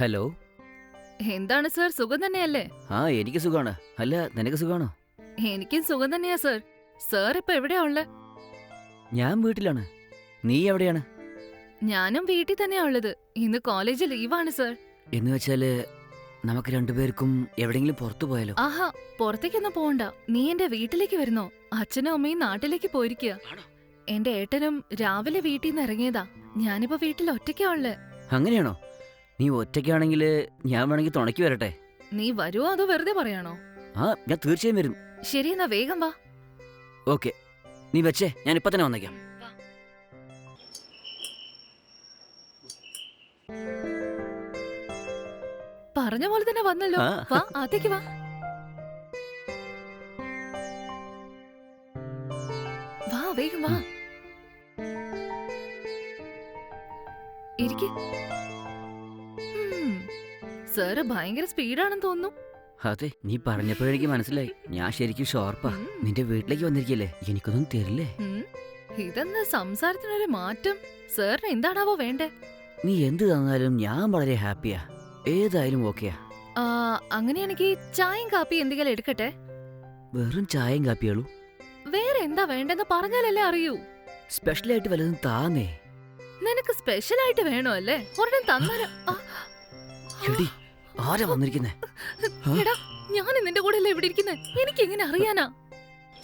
Hello? എന്താണ് sir? സുഖം തന്നെയല്ലേ? ആ എനിക്ക് സുഖാണ്. അല്ല നിനക്ക് സുഖാണോ? എനിക്കും സുഖം തന്നെയാ സർ. സർ ഇപ്പൊ എവിടെയാ ഉള്ളത് ഞാൻ വീട്ടിലാണ്. നീ എവിടെയാണ്? ഞാനും വീട്ടിൽ തന്നെയാ ഉള്ളത്. ഇന്ന് കോളേജ് ലീവാണ് സർ. എന്ന് വെച്ചാൽ നമുക്ക് രണ്ടുപേർക്കും എവിടെങ്കിലും പുറത്തു പോയാലോ? ആഹാ പുറത്തേക്കൊന്നും പോകണ്ട നീ എന്റെ വീട്ടിലേക്ക് വരുന്നോ? അച്ഛനും അമ്മയും നാട്ടിലേക്ക് പോയിരിക്കുക? എന്റെ ഏട്ടനും രാവിലെ വീട്ടിൽ നിന്ന് ഇറങ്ങിയതാ. ഞാനിപ്പോ വീട്ടിൽ ഒറ്റയ്ക്കാ ഉള്ളേ. അങ്ങനെയാണോ? നീ ഒറ്റയ്ക്കാണെങ്കിൽ ഞാൻ വേണമെങ്കിൽ തുണക്കി വരട്ടെ. നീ വരുമോ അതോ വെറുതെ പറയാണോ? ആ ഞാൻ തീർച്ചയായും വരും. ശരി എന്നാ വേഗം വാ. ഓക്കെ. നീ വെച്ചേ ഞാൻ ഇപ്പൊ തന്നെ വന്നേക്കാം. പറഞ്ഞ പോലെ തന്നെ വന്നല്ലോ. ആ. വാ അതേക്ക് വാ. വാ വേഗം വാ. ഇരിക്ക്. സാറ് ഭയങ്കര സ്പീഡാണെന്ന് തോന്നുന്നു. അതെ നീ പറഞ്ഞപ്പോഴേക്ക് മനസ്സിലായി. ഞാൻ ശരിക്കും ഷോർപ്പാ. നിന്റെ വീട്ടിലേക്ക് വന്നിരിക്കല്ലേ? എനിക്കൊന്നും തരില്ലേ. ഇതെന്താ സംസാരത്തിനൊരു മാറ്റം? സാറിന് എന്താണാവോ വേണ്ടേ? നീ എന്ത് തന്നാലും ഞാൻ വളരെ ഹാപ്പിയാ. ഏതായാലും ഓക്കെയാ. അങ്ങനെയാണെങ്കിൽ ചായയും കാപ്പിയും എന്തെങ്കിലും എടുക്കട്ടെ? വെറും ചായയും കാപ്പിയോളൂ വേറെ എന്താ വേണ്ടെന്ന് പറഞ്ഞാലല്ലേ അറിയൂ. സ്പെഷ്യലായിട്ട് വല്ലതും താന്നേ. നിനക്ക് സ്പെഷ്യൽ ആയിട്ട് വേണോ അല്ലേ? ഒരെണ്ണം തന്നാലും? ആരാ വന്നിരിക്കുന്നേ? എടാ ഞാൻ നിന്റെ കൂടെ അല്ലേ ഇവിടെ ഇരിക്കുന്നേ? എനിക്ക് എങ്ങനെ അറിയാനാ?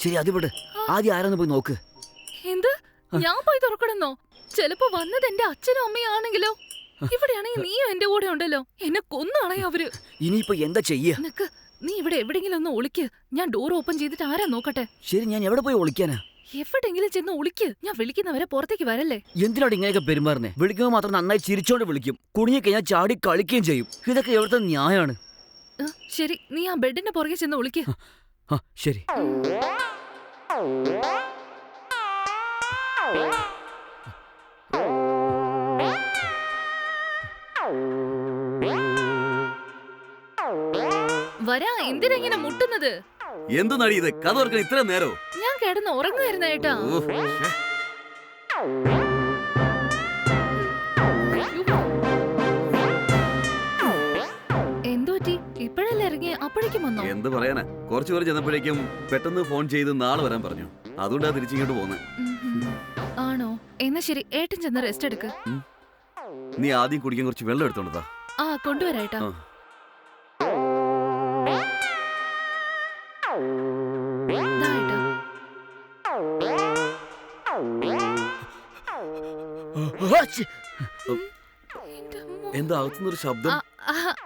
ശരി അതിവിടെ വിട് ആദ്യം ആരാന്ന് പോയി നോക്ക്. എന്ത്? ഞാൻ പോയി തുറക്കണമെന്നോ? ചിലപ്പോ വന്നത് എന്റെ അച്ഛനും അമ്മയും ആണെങ്കിലോ? ഇവിടെയാണെങ്കിൽ നീയും എന്റെ കൂടെ ഉണ്ടല്ലോ. എന്നെ കൊന്നാണേ അവർ. ഇനിയിപ്പോ എന്താ ചെയ്യ? നിനക്ക് നീ ഇവിടെ എവിടെങ്കിലും ഒന്ന് ഒളിക്ക്. ഞാൻ ഡോർ ഓപ്പൺ ചെയ്തിട്ട് ആരാ നോക്കട്ടെ? ശരി ഞാൻ എവിടെ പോയി ഒളിക്കാനാ? എവിടെയെങ്കിലും ചെന്ന് ഒളിക്ക്. ഞാൻ വിളിക്കുന്നവരെ പുറത്തേക്ക് വരല്ലേ? എന്തിനാണ് ഇങ്ങനെയൊക്കെ പെരുമാറുന്നേ? വിളിക്കുമ്പോൾ മാത്രം നന്നായി ചിരിച്ചോണ്ട് വിളിക്കും. കുടുങ്ങി കഴിഞ്ഞാൽ ചാടി കളിക്കുകയും ചെയ്യും. ഇതൊക്കെ എവിടുത്തെ ന്യായമാണ്? ശരി. നീ ആ ബെഡിന്റെ പുറകെ ചെന്ന് ഒളിക്ക്. ശരി. വരാ എന്തിനാ ഇങ്ങനെ മുട്ടുന്നത്? എന്ത് നടി ഇത്? കഥ ഓർക്കാൻ ഇത്ര നേരോ ഞാൻ കിടന്ന് ഉറങ്ങുമായിരുന്നു ഏട്ടാ. ഇപ്പോഴല്ലേ ഇറങ്ങി അപ്പോഴേക്കും വന്നോ? എന്ത് പറയാനാ? കുറച്ചു പേര് ചെന്നപ്പോഴേക്കും പെട്ടെന്ന് ഫോൺ ചെയ്ത് നാളെ വരാൻ പറഞ്ഞു. അതുകൊണ്ടാ തിരിച്ചിങ്ങോട്ട് പോകുന്നത്. ആണോ? എന്നാ ശരി ഏട്ടൻ ചെന്ന് റെസ്റ്റ് എടുക്ക്. നീ ആദ്യം കുടിക്കാൻ കുറച്ച് വെള്ളം എടുത്തോണ്ടാ ആ കൊണ്ടുവരാട്ടാ എന്താ അകത്തുനിന്നൊരു ശബ്ദം?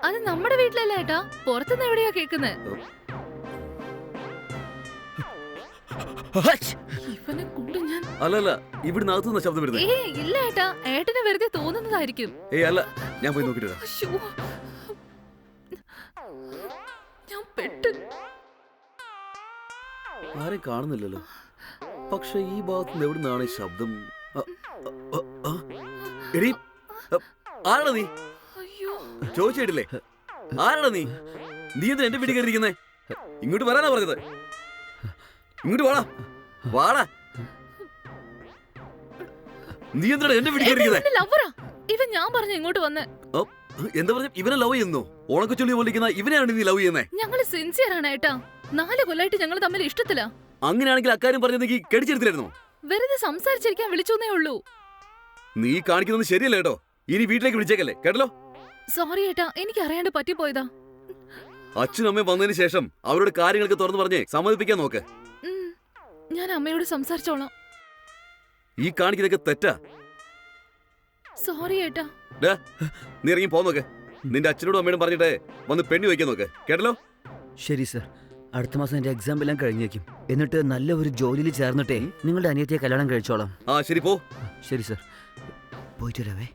അത് നമ്മുടെ വീട്ടിലല്ലേ ഏട്ടാ. പുറത്തുനിന്ന് എവിടെയാ കേക്കുന്നേ ഇവനെ കൊണ്ട് ഞാൻ അല്ലല്ല ഇവിടുന്ന് അകത്തുനിന്ന ശബ്ദം വരുന്നത് ഏ ഇല്ല ഏട്ടാ. ഏട്ടന് വെറുതെ തോന്നുന്നതായിരിക്കും. ഏയ് അല്ല ഞാൻ പോയി നോക്കിട്ട് വരാം. അശ്ശോ. ഞാൻ പെട്ട് ആരെയും കാണുന്നില്ലല്ലോ. പക്ഷെ ഈ ഭാഗത്ത് നിന്ന് എവിടുന്നാണ് ഈ ശബ്ദം? അ. എടീ ആരാണ് നീ? ചോദിച്ചിട്ടില്ലേ? ആരാണ് നീ? നീ എന്ത് എന്റെ വീട്ടിൽ കയറിയിരിക്കുന്നേ? ഇങ്ങോട്ട് വരാനാ പറഞ്ഞത്. ഇങ്ങോട്ട് വാടാ. വാടാ. നീ എന്താണ് എന്റെ വീട്ടിൽ കയറിയിരിക്കുന്നേ? ലവറാ ഇവൻ ഞാൻ പറഞ്ഞു ഇങ്ങോട്ട് വന്ന്. എന്താ പറഞ്ഞു? ഇവനെ ലവ് ചെയ്യുന്നു. ഓണക്കച്ചുള്ളി പോലിരിക്കുന്ന ഇവനെയാണ് നീ ലവ് ചെയ്യുന്നത് ഞങ്ങൾ സിൻസിയർ ആണ് ഏട്ടാ. നാല് കൊല്ലായിട്ട് ഞങ്ങൾ തമ്മിൽ ഇഷ്ടത്തില്ല അങ്ങനെയാണെങ്കിൽ അക്കാര്യം പറഞ്ഞെങ്കിൽ കടിച്ചെടുത്തില്ലായിരുന്നോ? വെറുതെ സംസാരിച്ചിരിക്കാൻ വിളിച്ചോന്നേ ഉള്ളൂ. നീ കാണിക്കുന്നത് ശരിയല്ല കേട്ടോ. ഇനി വീട്ടിലേക്ക് വിളിച്ചേക്കല്ലേ. കേട്ടല്ലോ? സോറി ഏട്ടാ എനിക്ക് അറിയാണ്ട് പറ്റിപ്പോയതാ. അച്ഛനും അമ്മയും വന്നതിന് ശേഷം അവരോട് കാര്യങ്ങളൊക്കെ തുറന്നു പറഞ്ഞേ സമ്മതിപ്പിക്കാൻ നോക്ക്. ഞാൻ അമ്മയോട് സംസാരിച്ചോളാം. ഈ കാണിക്കുന്നതൊക്കെ തെറ്റാ. സോറി ഏട്ടാ. നീ ഇറങ്ങി പോന്നോക്ക്. നിന്റെ അച്ഛനോടും അമ്മയോടും പറഞ്ഞിട്ട് വന്ന് പെണ്ണി വയ്ക്കാൻ നോക്ക്. കേട്ടല്ലോ? ശരി സർ അടുത്ത മാസം എന്റെ എക്സാം എല്ലാം കഴിഞ്ഞേക്കും. എന്നിട്ട് നല്ല ഒരു ജോലിയിൽ ചേർന്നിട്ടേ നിങ്ങളുടെ അനിയത്തിയെ കല്യാണം കഴിച്ചോളാം. ആ ശരി പോ. ശരി സർ പോയിട്ട് വരാവേ.